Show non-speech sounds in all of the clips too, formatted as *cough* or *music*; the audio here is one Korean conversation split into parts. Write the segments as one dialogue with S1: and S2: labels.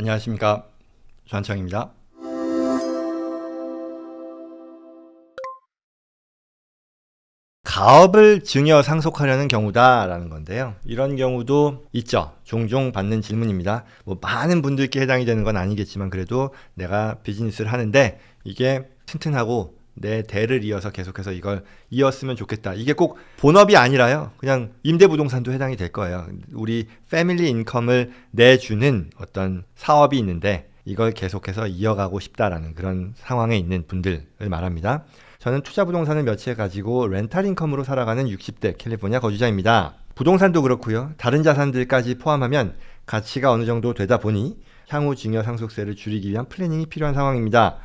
S1: 안녕하십니까. 전창입니다. 가업을 증여 상속하려는 경우다라는 건데요. 이런 경우도 있죠. 종종 받는 질문입니다. 뭐 많은 분들께 해당이 되는 건 아니겠지만 그래도 내가 비즈니스를 하는데 이게 튼튼하고 내 대를 이어서 계속해서 이걸 이었으면 좋겠다. 이게 꼭 본업이 아니라요. 그냥 임대부동산도 해당이 될 거예요. 우리 패밀리 인컴을 내주는 어떤 사업이 있는데 이걸 계속해서 이어가고 싶다라는 그런 상황에 있는 분들을 말합니다. 저는 투자 부동산을 몇채 가지고 렌탈 인컴으로 살아가는 60대 캘리포니아 거주자입니다. 부동산도 그렇고요. 다른 자산들까지 포함하면 가치가 어느 정도 되다 보니 향후 증여 상속세를 줄이기 위한 플래닝이 필요한 상황입니다.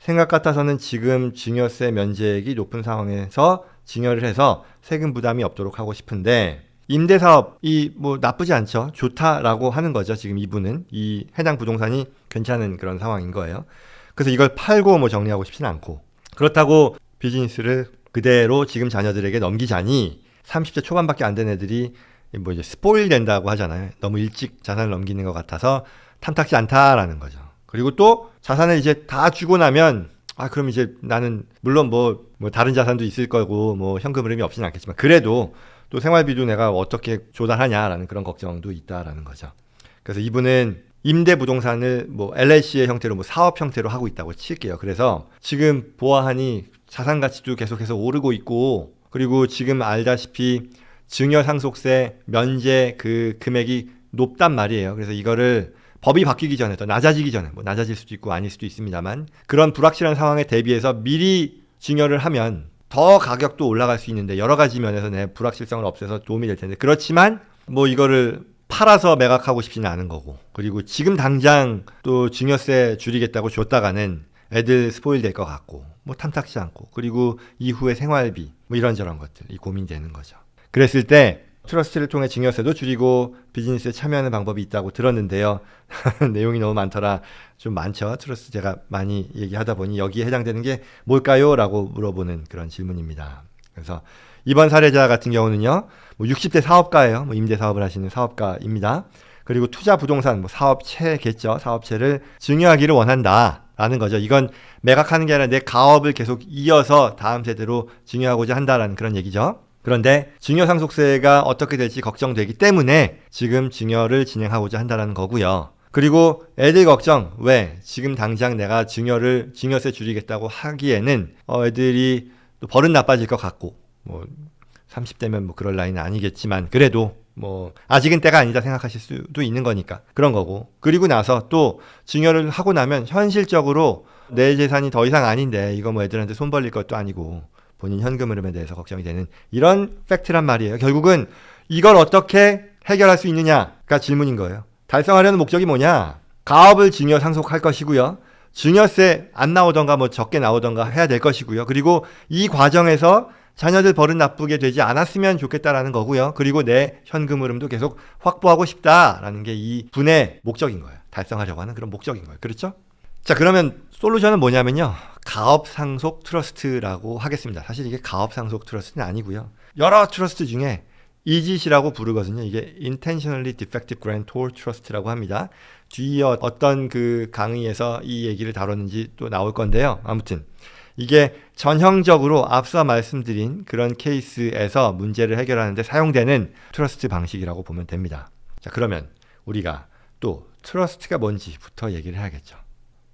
S1: 생각 같아서는 지금 증여세 면제액이 높은 상황에서 증여를 해서 세금 부담이 없도록 하고 싶은데 임대 사업이 뭐 나쁘지 않죠. 좋다라고 하는 거죠. 지금 이분은 이 해당 부동산이 괜찮은 그런 상황인 거예요. 그래서 이걸 팔고 뭐 정리하고 싶지는 않고 그렇다고 비즈니스를 그대로 지금 자녀들에게 넘기자니 30대 초반밖에 안 된 애들이 뭐 이제 스포일 된다고 하잖아요. 너무 일찍 자산을 넘기는 것 같아서 탐탁지 않다라는 거죠. 그리고 또 자산을 이제 다 주고 나면 아 그럼 이제 나는 물론 뭐, 뭐 다른 자산도 있을 거고 뭐 현금 흐름이 없지는 않겠지만 그래도 또 생활비도 내가 어떻게 조달하냐라는 그런 걱정도 있다라는 거죠. 그래서 이분은 임대 부동산을 뭐 LLC의 형태로 뭐 사업 형태로 하고 있다고 칠게요. 그래서 지금 보아하니 자산 가치도 계속해서 오르고 있고 그리고 지금 알다시피 증여 상속세 면제 그 금액이 높단 말이에요. 그래서 이거를 법이 바뀌기 전에 또 낮아지기 전에 뭐 낮아질 수도 있고 아닐 수도 있습니다만 그런 불확실한 상황에 대비해서 미리 증여를 하면 더 가격도 올라갈 수 있는데 여러 가지 면에서 내 불확실성을 없애서 도움이 될 텐데 그렇지만 뭐 이거를 팔아서 매각하고 싶지는 않은 거고 그리고 지금 당장 또 증여세 줄이겠다고 줬다가는 애들 스포일 될 것 같고 뭐 탐탁지 않고 그리고 이후에 생활비 뭐 이런저런 것들 이 고민되는 거죠. 그랬을 때 트러스트를 통해 증여세도 줄이고 비즈니스에 참여하는 방법이 있다고 들었는데요. *laughs* 내용이 너무 많더라. 좀 많죠. 트러스트 제가 많이 얘기하다 보니 여기에 해당되는 게 뭘까요? 라고 물어보는 그런 질문입니다. 그래서 이번 사례자 같은 경우는요. 뭐 60대 사업가예요. 뭐 임대 사업을 하시는 사업가입니다. 그리고 투자 부동산 뭐 사업체겠죠. 사업체를 증여하기를 원한다. 라는 거죠. 이건 매각하는 게 아니라 내 가업을 계속 이어서 다음 세대로 증여하고자 한다라는 그런 얘기죠. 그런데 증여 상속세가 어떻게 될지 걱정되기 때문에 지금 증여를 진행하고자 한다는 거고요. 그리고 애들 걱정 왜 지금 당장 내가 증여를 증여세 줄이겠다고 하기에는 어 애들이 또 버릇 나빠질 것 같고 뭐 30대면 뭐 그럴 나이는 아니겠지만 그래도 뭐 아직은 때가 아니다 생각하실 수도 있는 거니까 그런 거고 그리고 나서 또 증여를 하고 나면 현실적으로 내 재산이 더 이상 아닌데 이거 뭐 애들한테 손 벌릴 것도 아니고 본인 현금 흐름에 대해서 걱정이 되는 이런 팩트란 말이에요. 결국은 이걸 어떻게 해결할 수 있느냐가 질문인 거예요. 달성하려는 목적이 뭐냐? 가업을 증여 상속할 것이고요. 증여세 안 나오던가 뭐 적게 나오던가 해야 될 것이고요. 그리고 이 과정에서 자녀들 버릇 나쁘게 되지 않았으면 좋겠다라는 거고요. 그리고 내 현금 흐름도 계속 확보하고 싶다라는 게 이 분의 목적인 거예요. 달성하려고 하는 그런 목적인 거예요. 그렇죠? 자, 그러면 솔루션은 뭐냐면요. 가업 상속 트러스트라고 하겠습니다. 사실 이게 가업 상속 트러스트는 아니고요. 여러 트러스트 중에 이짓이라고 부르거든요. 이게 Intentionally Defective Grantor Trust라고 합니다. 뒤에 어떤 그 강의에서 이 얘기를 다뤘는지 또 나올 건데요. 아무튼 이게 전형적으로 앞서 말씀드린 그런 케이스에서 문제를 해결하는데 사용되는 트러스트 방식이라고 보면 됩니다. 자, 그러면 우리가 또 트러스트가 뭔지부터 얘기를 해야겠죠.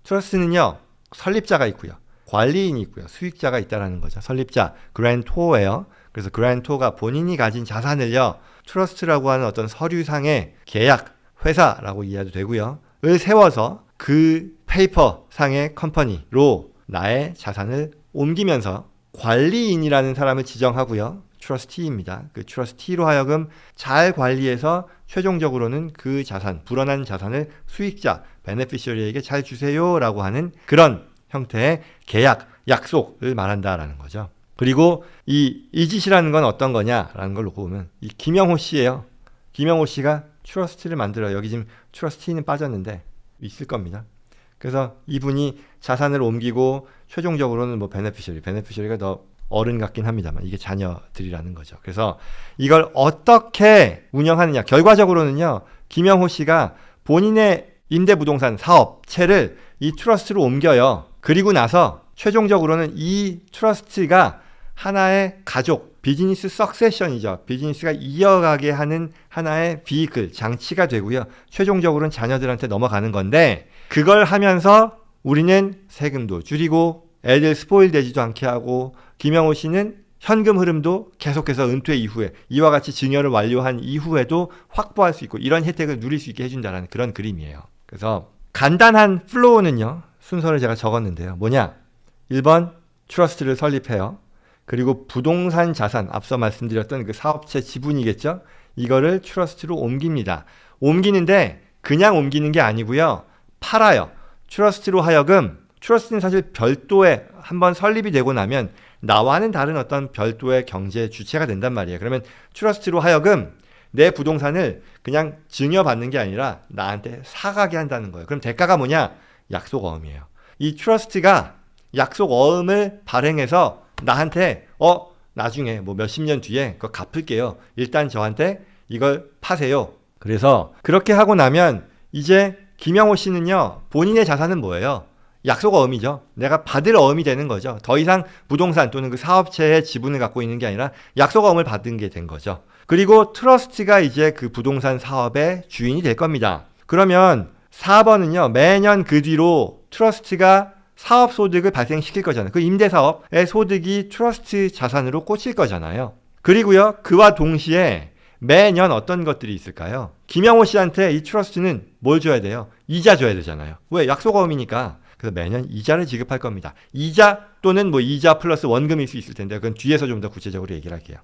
S1: 트러스트는요, 설립자가 있고요. 관리인이 있고요. 수익자가 있다라는 거죠. 설립자, 그랜토예요. 그래서 그랜토가 본인이 가진 자산을요, 트러스트라고 하는 어떤 서류상의 계약, 회사라고 이해해도 되고요. 을 세워서 그 페이퍼 상의 컴퍼니로 나의 자산을 옮기면서 관리인이라는 사람을 지정하고요. 트러스티입니다. 그 트러스티로 하여금 잘 관리해서 최종적으로는 그 자산, 불어난 자산을 수익자, 베네피셔리에게 잘 주세요라고 하는 그런 형태의 계약, 약속을 말한다라는 거죠. 그리고 이 이짓이라는 건 어떤 거냐라는 걸 놓고 보면 이 김영호 씨예요. 김영호 씨가 트러스티를 만들어요. 여기 지금 트러스티는 빠졌는데 있을 겁니다. 그래서 이분이 자산을 옮기고 최종적으로는 뭐 베네피셔리, 베네피셔리가 더 어른 같긴 합니다만 이게 자녀들이라는 거죠. 그래서 이걸 어떻게 운영하느냐 결과적으로는요 김영호 씨가 본인의 임대부동산 사업체를 이 트러스트로 옮겨요. 그리고 나서 최종적으로는 이 트러스트가 하나의 가족, 비즈니스 석세션이죠. 비즈니스가 이어가게 하는 하나의 비클, 장치가 되고요. 최종적으로는 자녀들한테 넘어가는 건데 그걸 하면서 우리는 세금도 줄이고 애들 스포일 되지도 않게 하고 김영호 씨는 현금 흐름도 계속해서 은퇴 이후에 이와 같이 증여를 완료한 이후에도 확보할 수 있고 이런 혜택을 누릴 수 있게 해준다는 그런 그림이에요. 그래서 간단한 플로우는요. 순서를 제가 적었는데요. 뭐냐? 1번 트러스트를 설립해요. 그리고 부동산 자산 앞서 말씀드렸던 그 사업체 지분이겠죠. 이거를 트러스트로 옮깁니다. 옮기는데 그냥 옮기는 게 아니고요. 팔아요. 트러스트로 하여금 트러스트는 사실 별도의 한번 설립이 되고 나면 나와는 다른 어떤 별도의 경제 주체가 된단 말이에요. 그러면 트러스트로 하여금 내 부동산을 그냥 증여받는 게 아니라 나한테 사가게 한다는 거예요. 그럼 대가가 뭐냐? 약속 어음이에요. 이 트러스트가 약속 어음을 발행해서 나한테 어 나중에 뭐 몇십 년 뒤에 그거 갚을게요. 일단 저한테 이걸 파세요. 그래서 그렇게 하고 나면 이제 김영호 씨는요 본인의 자산은 뭐예요? 약속 어음이죠. 내가 받을 어음이 되는 거죠. 더 이상 부동산 또는 그 사업체의 지분을 갖고 있는 게 아니라 약속 어음을 받은 게 된 거죠. 그리고 트러스트가 이제 그 부동산 사업의 주인이 될 겁니다. 그러면 4번은요, 매년 그 뒤로 트러스트가 사업 소득을 발생시킬 거잖아요. 그 임대 사업의 소득이 트러스트 자산으로 꽂힐 거잖아요. 그리고요, 그와 동시에 매년 어떤 것들이 있을까요? 김영호 씨한테 이 트러스트는 뭘 줘야 돼요? 이자 줘야 되잖아요. 왜? 약속어음이니까. 그래서 매년 이자를 지급할 겁니다. 이자 또는 뭐 이자 플러스 원금일 수 있을 텐데 그건 뒤에서 좀 더 구체적으로 얘기를 할게요.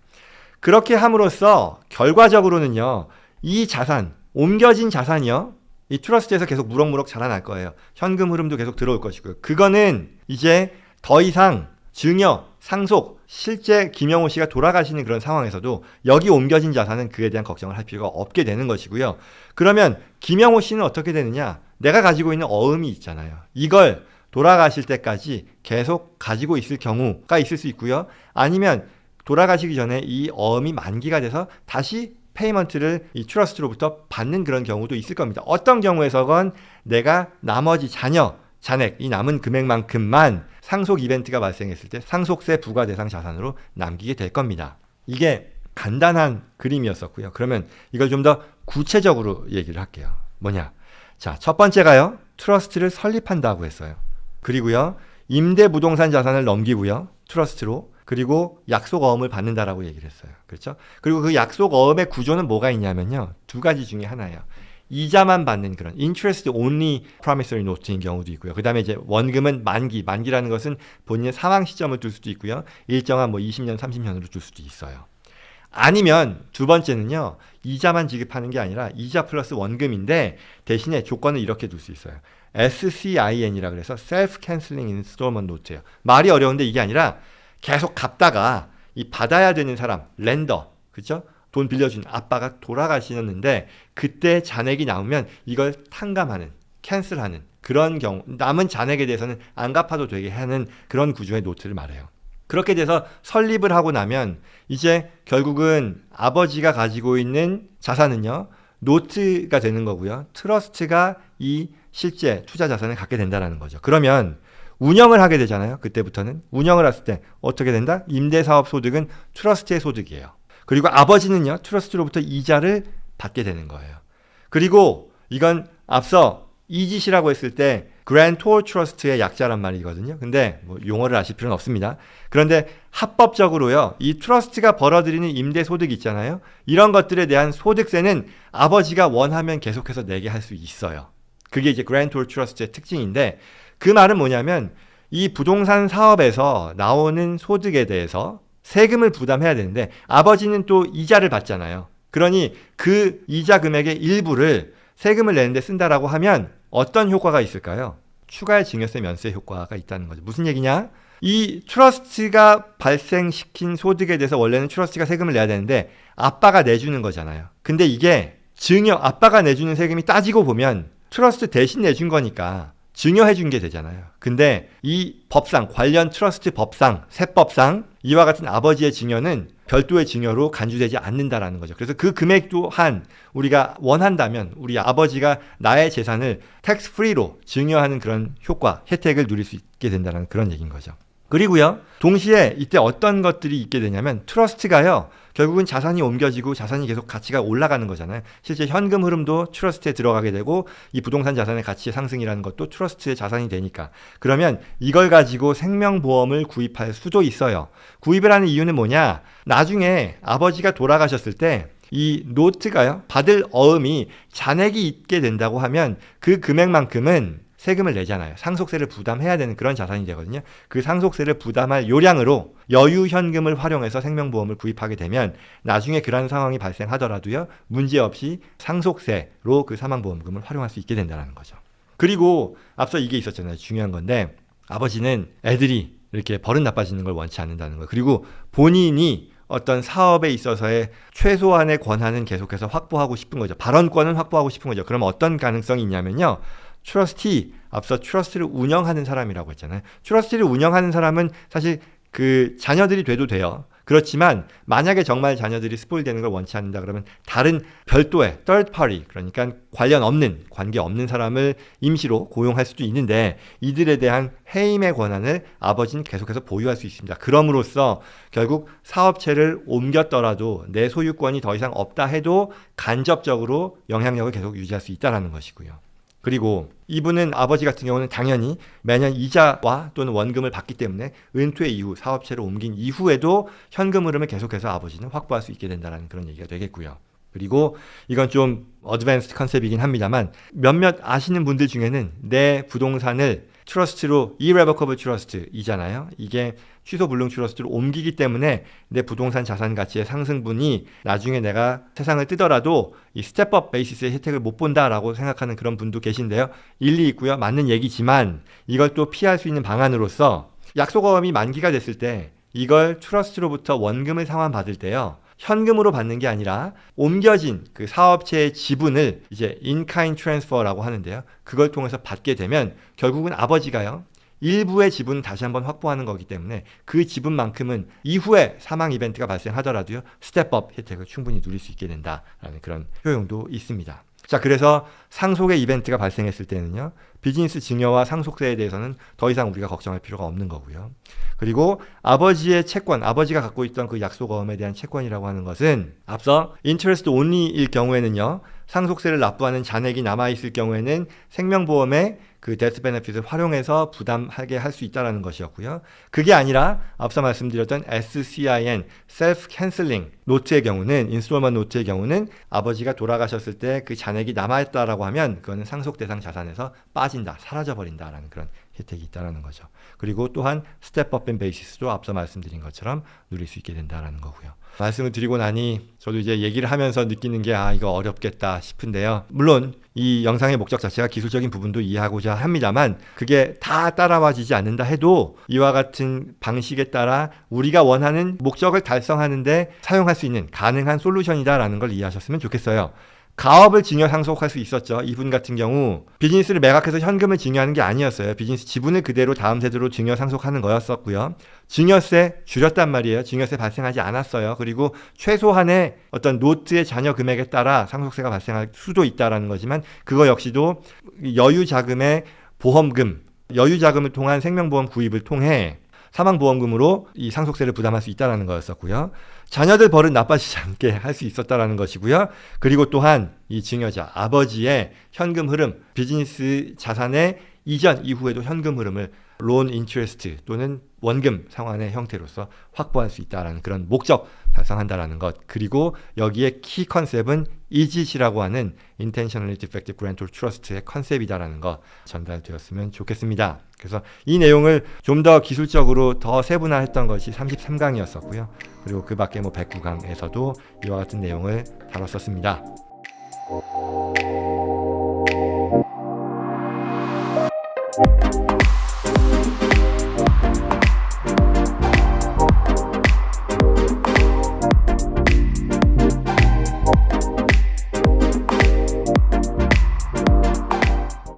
S1: 그렇게 함으로써 결과적으로는요. 이 자산, 옮겨진 자산이요. 이 트러스트에서 계속 무럭무럭 자라날 거예요. 현금 흐름도 계속 들어올 것이고요. 그거는 이제 더 이상 증여, 상속, 실제 김영호 씨가 돌아가시는 그런 상황에서도 여기 옮겨진 자산은 그에 대한 걱정을 할 필요가 없게 되는 것이고요. 그러면 김영호 씨는 어떻게 되느냐? 내가 가지고 있는 어음이 있잖아요. 이걸 돌아가실 때까지 계속 가지고 있을 경우가 있을 수 있고요. 아니면 돌아가시기 전에 이 어음이 만기가 돼서 다시 페이먼트를 이 트러스트로부터 받는 그런 경우도 있을 겁니다. 어떤 경우에서건 내가 나머지 자녀, 잔액, 이 남은 금액만큼만 상속 이벤트가 발생했을 때 상속세 부과 대상 자산으로 남기게 될 겁니다. 이게 간단한 그림이었었고요. 그러면 이걸 좀 더 구체적으로 얘기를 할게요. 뭐냐? 자, 첫 번째가요. 트러스트를 설립한다고 했어요. 그리고요. 임대 부동산 자산을 넘기고요. 트러스트로 그리고 약속 어음을 받는다라고 얘기를 했어요. 그렇죠? 그리고 그 약속 어음의 구조는 뭐가 있냐면요. 두 가지 중에 하나예요. 이자만 받는 그런 interest only promissory note인 경우도 있고요. 그다음에 이제 원금은 만기, 만기라는 것은 본인의 사망 시점을 둘 수도 있고요. 일정한 뭐 20년, 30년으로 줄 수도 있어요. 아니면 두 번째는요. 이자만 지급하는 게 아니라 이자 플러스 원금인데 대신에 조건을 이렇게 둘 수 있어요. SCIN이라 그래서 Self Canceling Installment Note예요. 말이 어려운데 이게 아니라 계속 갚다가 이 받아야 되는 사람, 렌더, 그렇죠? 돈 빌려준 아빠가 돌아가시는데 그때 잔액이 나오면 이걸 탕감하는, 캔슬하는 그런 경우 남은 잔액에 대해서는 안 갚아도 되게 하는 그런 구조의 노트를 말해요. 그렇게 돼서 설립을 하고 나면 이제 결국은 아버지가 가지고 있는 자산은요 노트가 되는 거고요 트러스트가 이 실제 투자 자산을 갖게 된다는 거죠. 그러면 운영을 하게 되잖아요. 그때부터는 운영을 했을 때 어떻게 된다? 임대사업 소득은 트러스트의 소득이에요. 그리고 아버지는요 트러스트로부터 이자를 받게 되는 거예요. 그리고 이건 앞서 이짓이라고 했을 때 그랜 토어 트러스트의 약자란 말이거든요. 근데 뭐 용어를 아실 필요는 없습니다. 그런데 합법적으로요. 이 트러스트가 벌어들이는 임대 소득 있잖아요. 이런 것들에 대한 소득세는 아버지가 원하면 계속해서 내게 할 수 있어요. 그게 이제 그랜 토어 트러스트의 특징인데 그 말은 뭐냐면 이 부동산 사업에서 나오는 소득에 대해서 세금을 부담해야 되는데 아버지는 또 이자를 받잖아요. 그러니 그 이자 금액의 일부를 세금을 내는데 쓴다라고 하면 어떤 효과가 있을까요? 추가의 증여세 면세 효과가 있다는 거죠. 무슨 얘기냐? 이 트러스트가 발생시킨 소득에 대해서 원래는 트러스트가 세금을 내야 되는데 아빠가 내주는 거잖아요. 근데 이게 증여, 아빠가 내주는 세금이 따지고 보면 트러스트 대신 내준 거니까 증여해 준 게 되잖아요. 근데 이 법상, 관련 트러스트 법상, 세법상 이와 같은 아버지의 증여는 별도의 증여로 간주되지 않는다라는 거죠. 그래서 그 금액 또한 우리가 원한다면 우리 아버지가 나의 재산을 텍스 프리로 증여하는 그런 효과, 혜택을 누릴 수 있게 된다는 그런 얘기인 거죠. 그리고요, 동시에 이때 어떤 것들이 있게 되냐면 트러스트가요, 결국은 자산이 옮겨지고 자산이 계속 가치가 올라가는 거잖아요. 실제 현금 흐름도 트러스트에 들어가게 되고 이 부동산 자산의 가치의 상승이라는 것도 트러스트의 자산이 되니까 그러면 이걸 가지고 생명보험을 구입할 수도 있어요. 구입을 하는 이유는 뭐냐? 나중에 아버지가 돌아가셨을 때 이 노트가요 받을 어음이 잔액이 있게 된다고 하면 그 금액만큼은 세금을 내잖아요. 상속세를 부담해야 되는 그런 자산이 되거든요. 그 상속세를 부담할 요량으로 여유 현금을 활용해서 생명보험을 구입하게 되면 나중에 그런 상황이 발생하더라도요. 문제없이 상속세로 그 사망보험금을 활용할 수 있게 된다는 거죠. 그리고 앞서 이게 있었잖아요. 중요한 건데 아버지는 애들이 이렇게 버릇 나빠지는 걸 원치 않는다는 거. 그리고 본인이 어떤 사업에 있어서의 최소한의 권한은 계속해서 확보하고 싶은 거죠. 발언권은 확보하고 싶은 거죠. 그럼 어떤 가능성이 있냐면요. 트러스티 앞서 트러스트를 운영하는 사람이라고 했잖아요. 트러스티를 운영하는 사람은 사실 그 자녀들이 돼도 돼요. 그렇지만 만약에 정말 자녀들이 스포일되는 걸 원치 않는다 그러면 다른 별도의 third party 그러니까 관련 없는 관계 없는 사람을 임시로 고용할 수도 있는데 이들에 대한 해임의 권한을 아버지는 계속해서 보유할 수 있습니다. 그럼으로써 결국 사업체를 옮겼더라도 내 소유권이 더 이상 없다 해도 간접적으로 영향력을 계속 유지할 수 있다라는 것이고요. 그리고 이분은 아버지 같은 경우는 당연히 매년 이자와 또는 원금을 받기 때문에 은퇴 이후 사업체를 옮긴 이후에도 현금 흐름을 계속해서 아버지는 확보할 수 있게 된다는 그런 얘기가 되겠고요. 그리고 이건 좀 어드밴스드 컨셉이긴 합니다만 몇몇 아시는 분들 중에는 내 부동산을 트러스트로 irrevocable trust이잖아요. 이게 취소 불능 트러스트로 옮기기 때문에 내 부동산 자산 가치의 상승분이 나중에 내가 세상을 뜨더라도 이 스텝업 베이시스의 혜택을 못 본다라고 생각하는 그런 분도 계신데요. 일리 있고요. 맞는 얘기지만 이걸 또 피할 수 있는 방안으로서 약속어음이 만기가 됐을 때 이걸 트러스트로부터 원금을 상환받을 때요. 현금으로 받는 게 아니라 옮겨진 그 사업체의 지분을 이제 인카인 트랜스퍼라고 하는데요. 그걸 통해서 받게 되면 결국은 아버지가요. 일부의 지분 다시 한번 확보하는 거기 때문에 그 지분만큼은 이후에 사망 이벤트가 발생하더라도요. 스텝업 혜택을 충분히 누릴 수 있게 된다라는 그런 효용도 있습니다. 자, 그래서 상속의 이벤트가 발생했을 때는요. 비즈니스 증여와 상속세에 대해서는 더 이상 우리가 걱정할 필요가 없는 거고요. 그리고 아버지의 채권, 아버지가 갖고 있던 그 약속어음에 대한 채권이라고 하는 것은 앞서 인터레스트 온리일 경우에는요. 상속세를 납부하는 잔액이 남아 있을 경우에는 생명보험의 그 데스 베네핏을 활용해서 부담하게 할 수 있다라는 것이었고요. 그게 아니라 앞서 말씀드렸던 SCIN 셀프 캔슬링 노트의 경우는 인스톨먼 노트의 경우는 아버지가 돌아가셨을 때 그 잔액이 남아 있다라고 하면 그거는 상속 대상 자산에서 빠진다, 사라져 버린다라는 그런 혜택이 있다라는 거죠. 그리고 또한 스텝업 앤 베이시스도 앞서 말씀드린 것처럼 누릴 수 있게 된다라는 거고요. 말씀을 드리고 나니 저도 이제 얘기를 하면서 느끼는 게 아 이거 어렵겠다 싶은데요. 물론 이 영상의 목적 자체가 기술적인 부분도 이해하고자 합니다만 그게 다 따라와지지 않는다 해도 이와 같은 방식에 따라 우리가 원하는 목적을 달성하는데 사용할 수 있는 가능한 솔루션이다라는 걸 이해하셨으면 좋겠어요. 가업을 증여 상속할 수 있었죠. 이분 같은 경우 비즈니스를 매각해서 현금을 증여하는 게 아니었어요. 비즈니스 지분을 그대로 다음 세대로 증여 상속하는 거였었고요. 증여세 줄였단 말이에요. 증여세 발생하지 않았어요. 그리고 최소한의 어떤 노트의 잔여 금액에 따라 상속세가 발생할 수도 있다라는 거지만 그거 역시도 여유 자금의 보험금, 여유 자금을 통한 생명보험 구입을 통해 사망보험금으로 이 상속세를 부담할 수 있다는 거였었고요. 자녀들 버릇 나빠지지 않게 할 수 있었다라는 것이고요. 그리고 또한 이 증여자 아버지의 현금 흐름, 비즈니스 자산의 이전 이후에도 현금 흐름을 론 인트레스트 또는 원금 상환의 형태로서 확보할 수 있다라는 그런 목적 달성한다라는 것 그리고 여기에 키 컨셉은 이짓이라고 하는 intentionally defective grantor trust의 컨셉이다라는 것 전달되었으면 좋겠습니다. 그래서 이 내용을 좀 더 기술적으로 더 세분화했던 것이 33강이었었고요. 그리고 그 밖에 뭐 109강에서도 이와 같은 내용을 다뤘었습니다.